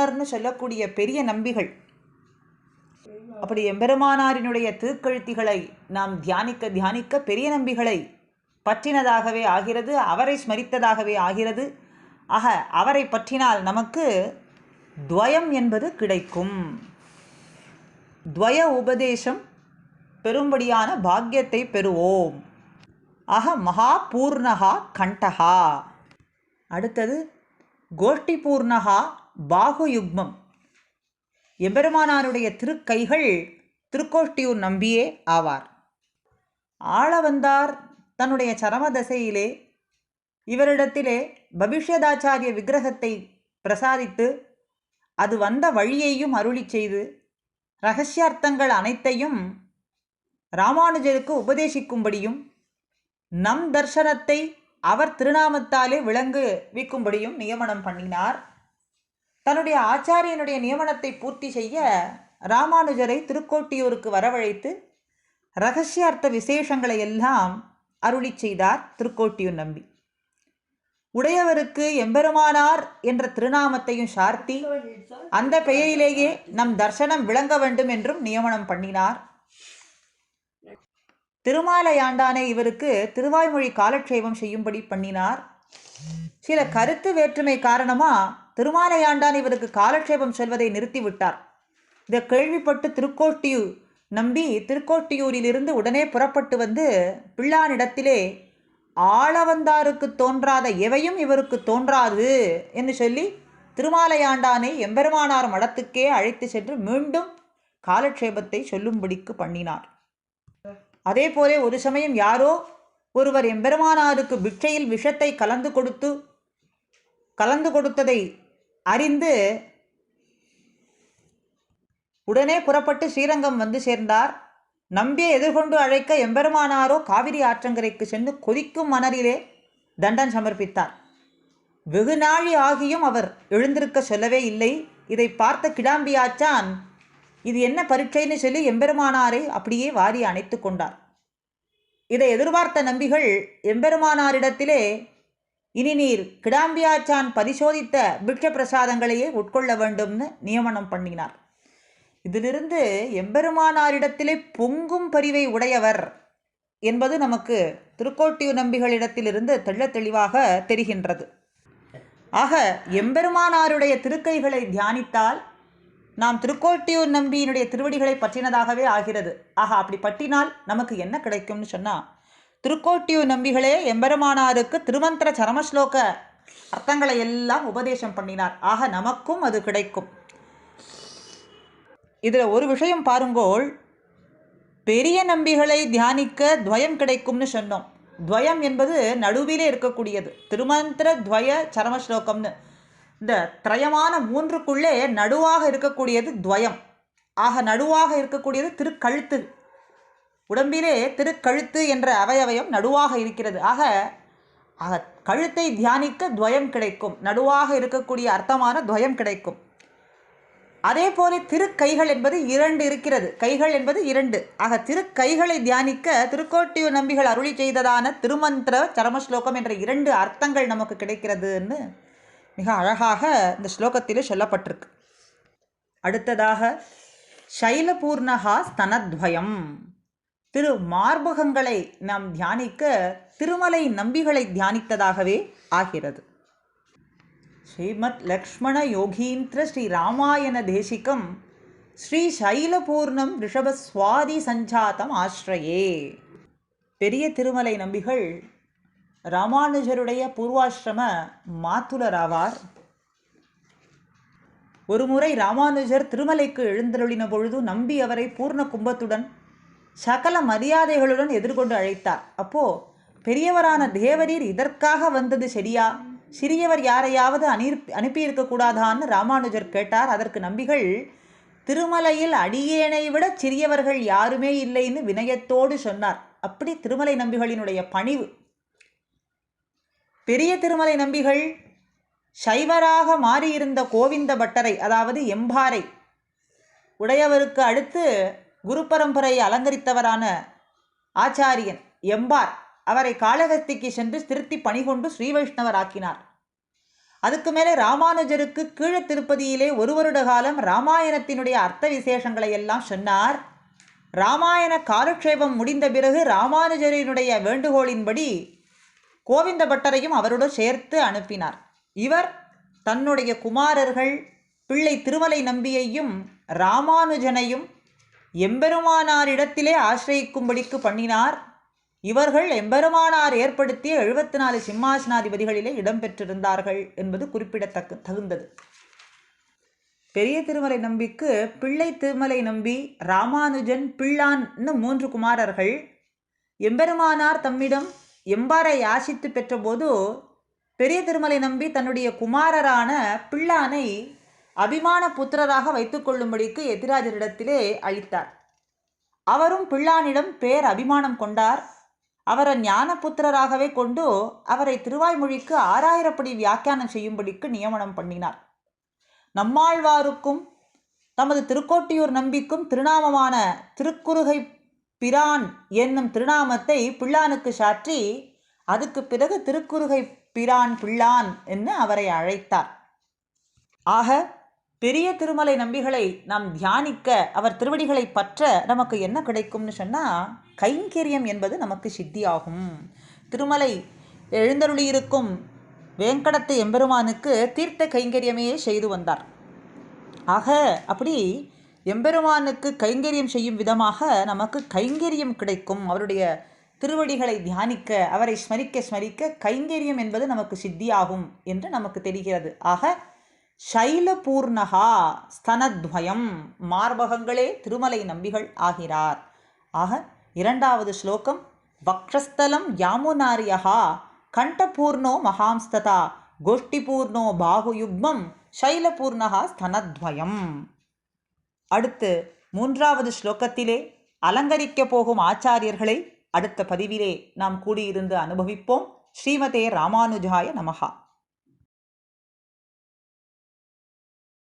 பூர்ணர்னு சொல்லக்கூடிய பெரிய நம்பிகள். அப்படி எம்பெருமானாரினுடைய திருக்கழுத்திகளை நாம் தியானிக்க தியானிக்க பெரிய நம்பிகளை பற்றினதாகவே ஆகிறது அவரை ஸ்மரித்ததாகவே ஆகிறது. ஆக அவரை பற்றினால் நமக்கு துவயம் என்பது கிடைக்கும். துவய உபதேசம் பெரும்படியான பாக்கியத்தை பெறுவோம். அக மகா பூர்ணகா கண்டகா. அடுத்தது கோஷ்டி பூர்ணகா பாகுயுக்மம். எம்பெருமானாருடைய திருக்கைகள் திருக்கோஷ்டியூர் நம்பியே ஆவார். ஆளவந்தார் தன்னுடைய சரம தசையிலே இவரிடத்திலே பபிஷ்யதாச்சாரிய விக்கிரகத்தை பிரசாதித்து அது வந்த வழியையும் அருளி செய்து ரகசியார்த்தங்கள் அனைத்தையும் ராமானுஜருக்கு உபதேசிக்கும்படியும் நம் தர்சனத்தை அவர் திருநாமத்தாலே விளங்கு விக்கும்படியும் நியமனம் பண்ணினார். தன்னுடைய ஆச்சாரியனுடைய நியமனத்தை பூர்த்தி செய்ய ராமானுஜரை திருக்கோட்டியூருக்கு வரவழைத்து ரகசியார்த்த விசேஷங்களை எல்லாம் அருளி செய்தார் திருக்கோட்டியூர் நம்பி. உடையவருக்கு எம்பெருமானார் என்ற திருநாமத்தையும் சார்த்தி அந்த பெயரிலேயே நம் தர்சனம் விளங்க வேண்டும் என்றும் நியமனம் பண்ணினார். திருமாலையாண்டானே இவருக்கு திருவாய்மொழி காலட்சேபம் செய்யும்படி பண்ணினார். சில கருத்து வேற்றுமை காரணமா திருமாலையாண்டான் இவருக்கு காலட்சேபம் சொல்வதை நிறுத்திவிட்டார். இதை கேள்விப்பட்டு திருக்கோட்டியூர் நம்பி திருக்கோட்டியூரிலிருந்து உடனே புறப்பட்டு வந்து பிள்ளானிடத்திலே ஆளவந்தாருக்கு தோன்றாத எவையும் இவருக்கு தோன்றாது என்று சொல்லி திருமாலையாண்டானை எம்பெருமானார் மடத்துக்கே அழைத்து சென்று மீண்டும் காலட்சேபத்தை சொல்லும்படிக்கு பண்ணினார். அதே போலே ஒரு சமயம் யாரோ ஒருவர் எம்பெருமானாருக்கு பிக்ஷையில் விஷத்தை கலந்து கொடுத்து கலந்து கொடுத்ததை அறிந்து உடனே புறப்பட்டு ஸ்ரீரங்கம் வந்து சேர்ந்தார். நம்பியை எதிர்கொண்டு அழைக்க எம்பெருமானாரோ காவிரி ஆற்றங்கரைக்கு சென்று கொதிக்கும் மணலிலே தண்டன் சமர்ப்பித்தார். வெகுநாழி ஆகியும் அவர் எழுந்திருக்க சொல்லவே இல்லை. இதை பார்த்த கிடாம்பியாச்சான் இது என்ன பரீட்சைன்னு சொல்லி எம்பெருமானாரை அப்படியே வாரி அணைத்து கொண்டார். இதை எதிர்பார்த்த நம்பிகள் எம்பெருமானாரிடத்திலே இனி நீர் கிடாம்பியாச்சான் பரிசோதித்த பிட்ச பிரசாதங்களையே உட்கொள்ள வேண்டும்னு நியமனம் பண்ணினார். இதிலிருந்து எம்பெருமானாரிடத்திலே பொங்கும் பரிவை உடையவர் என்பது நமக்கு திருக்கோட்டியூர் நம்பிகளிடத்திலிருந்து தெள்ள தெளிவாக தெரிகின்றது. ஆக எம்பெருமானாருடைய திருக்கைகளை தியானித்தால் நாம் திருக்கோட்டியூர் நம்பியினுடைய திருவடிகளை பற்றினதாகவே ஆகிறது. ஆக அப்படி பற்றினால் நமக்கு என்ன கிடைக்கும்னு சொன்னால் திருக்கோட்டியூர் நம்பிகளே எம்பெருமானாருக்கு திருமந்திர சரமஸ்லோக அர்த்தங்களை எல்லாம் உபதேசம் பண்ணினார். ஆக நமக்கும் அது கிடைக்கும். இதில் ஒரு விஷயம் பாருங்கோள் பெரிய நம்பிகளை தியானிக்க துவயம் கிடைக்கும்னு சொன்னோம். துவயம் என்பது நடுவிலே இருக்கக்கூடியது. திருமந்திர துவய சரமஸ்லோகம்னு. இந்த திரயமான மூன்றுக்குள்ளே நடுவாக இருக்கக்கூடியது துவயம். ஆக நடுவாக இருக்கக்கூடியது திருக்கழுத்து. உடம்பிலே திருக்கழுத்து என்ற அவயவயம் நடுவாக இருக்கிறது. ஆக ஆக கழுத்தை தியானிக்க துவயம் கிடைக்கும். நடுவாக இருக்கக்கூடிய அர்த்தமான துவயம் கிடைக்கும். அதே போல திருக்கைகள் என்பது இரண்டு இருக்கிறது. கைகள் என்பது இரண்டு. ஆக திருக்கைகளை தியானிக்க திருக்கோட்டியூர் நம்பிகள் அருளி செய்ததான திருமந்திர சரமஸ்லோகம் என்ற இரண்டு அர்த்தங்கள் நமக்கு கிடைக்கிறதுன்னு மிக அழகாக இந்த ஸ்லோகத்திலே சொல்லப்பட்டிருக்கு. அடுத்ததாக சைலபூர்ணகா ஸ்தனத்வயம். திரு மார்பகங்களை நாம் தியானிக்க திருமலை நம்பிகளை தியானித்ததாகவே ஆகிறது. ஸ்ரீமத் லக்ஷ்மண யோகீந்திர ஸ்ரீ ராமாயண தேசிகம் ஸ்ரீ சைலபூர்ணம் ரிஷபஸ்வாதி சஞ்சாத்தம் ஆஸ்ரயே பெரிய திருமலை நம்பிகள் ராமானுஜருடைய பூர்வாசிரம மாத்துலராவார். ஒருமுறை ராமானுஜர் திருமலைக்கு எழுந்தருளின பொழுது நம்பி அவரை பூர்ண கும்பத்துடன் சகல மரியாதைகளுடன் எதிர்கொண்டு அழைத்தார். அப்போ பெரியவரான தேவரீர் இதற்காக வந்தது சரியா சிறியவர் யாரையாவது அனுப்பி அனுப்பியிருக்க கூடாதான்னு ராமானுஜர் கேட்டார். அதற்கு நம்பிகள் திருமலையில் அடியேனை விட சிறியவர்கள் யாருமே இல்லைன்னு வினயத்தோடு சொன்னார். அப்படி திருமலை நம்பிகளினுடைய பணிவு பெரிய திருமலை நம்பிகள் சைவராக மாறியிருந்த கோவிந்த பட்டரை அதாவது எம்பாரை உடையவருக்கு அடுத்து குரு பரம்பரையை அலங்கரித்தவரான ஆச்சாரியன் எம்பார் அவரை காலகஸ்திக்கு சென்று திருத்தி பணிகொண்டு ஸ்ரீ ஆக்கினார் அதுக்கு மேலே ராமானுஜருக்கு கீழ திருப்பதியிலே ஒரு வருட காலம் ராமாயணத்தினுடைய அர்த்த விசேஷங்களை எல்லாம் சொன்னார். ராமாயண காலக்ஷேபம் முடிந்த பிறகு ராமானுஜரினுடைய வேண்டுகோளின்படி கோவிந்த பட்டரையும் அவருடன் சேர்த்து அனுப்பினார். இவர் தன்னுடைய குமாரர்கள் பிள்ளை திருமலை நம்பியையும் ராமானுஜனையும் எம்பெருமானாரிடத்திலே ஆசிரயிக்கும்படிக்கு பண்ணினார். இவர்கள் எம்பெருமானார் ஏற்படுத்திய எழுபத்தி நாலு சிம்மாசனாதிபதிகளிலே இடம்பெற்றிருந்தார்கள் என்பது குறிப்பிடத்தக்க தகுந்தது. பெரிய திருமலை நம்பிக்கு பிள்ளை திருமலை நம்பி ராமானுஜன் பிள்ளான்னு மூன்று குமாரர்கள். எம்பெருமானார் தம்மிடம் எம்பாரை யாசித்து பெற்றபோது பெரிய திருமலை நம்பி தன்னுடைய குமாரரான பிள்ளானை அபிமான புத்திரராக வைத்துக்கொள்ளும்படிக்கு எதிராஜரிடத்திலே அளித்தார் அவரும் பிள்ளானிடம் பேர் அபிமானம் கொண்டார். அவரை ஞானபுத்திரராகவே கொண்டு அவரை திருவாய்மொழிக்கு ஆறாயிரப்படி வியாக்கியானம் செய்யும்படிக்கு நியமனம் பண்ணினார். நம்மாழ்வாருக்கும் தமது திருக்கோட்டியூர் நம்பிக்கும் திருநாமமான திருக்குறுகை பிரான் என்னும் திருநாமத்தை பிள்ளானுக்கு சாற்றி அதுக்கு பிறகு திருக்குறுகை பிரான் பிள்ளான் என்று அவரை அழைத்தார். ஆக பெரிய திருமலை நம்பிகளை நாம் தியானிக்க அவர் திருவடிகளை பற்ற நமக்கு என்ன கிடைக்கும்னு சொன்னால் கைங்கரியம் என்பது நமக்கு சித்தியாகும். திருமலை எழுந்தருளியிருக்கும் வேங்கடத்து எம்பெருமானுக்கு தீர்த்த கைங்கரியமே செய்து வந்தார். ஆக அப்படி எம்பெருமானுக்கு கைங்கரியம் செய்யும் விதமாக நமக்கு கைங்கரியம் கிடைக்கும். அவருடைய திருவடிகளை தியானிக்க அவரை ஸ்மரிக்க ஸ்மரிக்க கைங்கரியம் என்பது நமக்கு சித்தியாகும் என்று நமக்கு தெரிகிறது. ஆக சைலபூர்ணகா ஸ்தனத்வயம் மார்பகங்களே திருமலை நம்பிகள் ஆகிறார். ஆக இரண்டாவது ஸ்லோகம் வக்ஷஸ்தலம் யாமுனாரியகா கண்டபூர்ணோ மகாம்ஸ்ததா கோஷ்டிபூர்ணோ பாகுயுக்மம் சைலபூர்ணகா ஸ்தனத்வயம். அடுத்து மூன்றாவது ஸ்லோகத்திலே அலங்கரிக்கப் போகும் ஆச்சாரியர்களை அடுத்த பதிவிலே நாம் கூடியிருந்து அனுபவிப்போம். ஸ்ரீமதே ராமானுஜாய நமகா